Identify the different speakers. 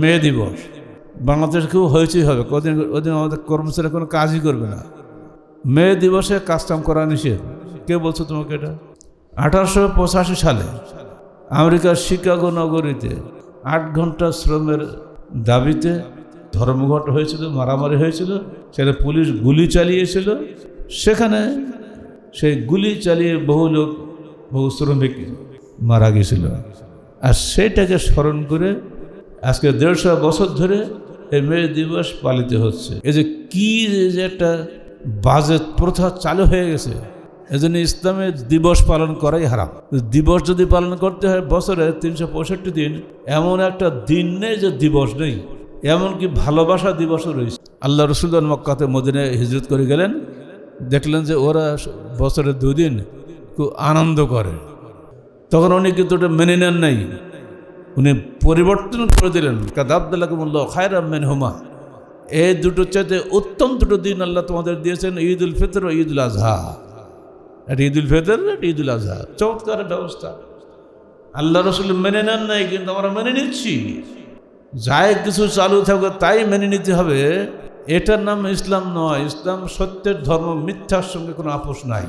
Speaker 1: মে দিবস। বাংলাদেশ খুব হয়েছেই হবে। কদিন, ওদিন আমাদের কর্মচারী কোনো কাজই করবে না। মে দিবসে কাজকাম করা নিষেধ। কে বলছো তোমাকে এটা? আঠারোশো পঁচাশি সালে আমেরিকার শিকাগো নগরীতে আট ঘণ্টা শ্রমের দাবিতে ধর্মঘট হয়েছিল, মারামারি হয়েছিল। সেখানে পুলিশ গুলি চালিয়েছিল। সেখানে সেই গুলি চালিয়ে বহু লোক, বহু শ্রমিক মারা গেছিল। আর সেটাকে স্মরণ করে আজকে দেড়শো বছর ধরে এই মে দিবস পালিত হচ্ছে। এই যে কি যে একটা বাজে প্রথা চালু হয়ে গেছে, এজন্য ইসলামের দিবস পালন করাই হারাম। দিবস যদি পালন করতে হয়, বছরে তিনশো পঁয়ষট্টি দিন, এমন একটা দিন নেই যে দিবস নেই, এমনকি ভালোবাসা দিবসও রয়েছে। আল্লাহ রসুল্লাহ মক্কাতে মদিনে হিজরত করে গেলেন, দেখলেন যে ওরা বছরে দুদিন খুব আনন্দ করে। তখন উনি কিন্তু ওটা মেনে নেন নাই। উনি পরিবর্তন করে দিলেন। কাদাবদুল্লাহ মূল্য খায়রাম মেন হুমা এই দুটো চাইতে উত্তম দুটো দিন আল্লাহ তোমাদের দিয়েছেন ঈদ উল ফিতর ও ঈদ উল আজহা ঈদ উল ফিতর একটা ঈদ উল আজহা চমৎকার ব্যবস্থা। আল্লাহ রসুল মেনে নেন নাই, কিন্তু আমরা মেনে নিচ্ছি। যাই কিছু চালু থাকবে তাই মেনে নিতে হবে। এটার নাম ইসলাম নয়, ইসলাম সত্যের ধর্ম, মিথ্যার সঙ্গে কোনো আপোষ নাই।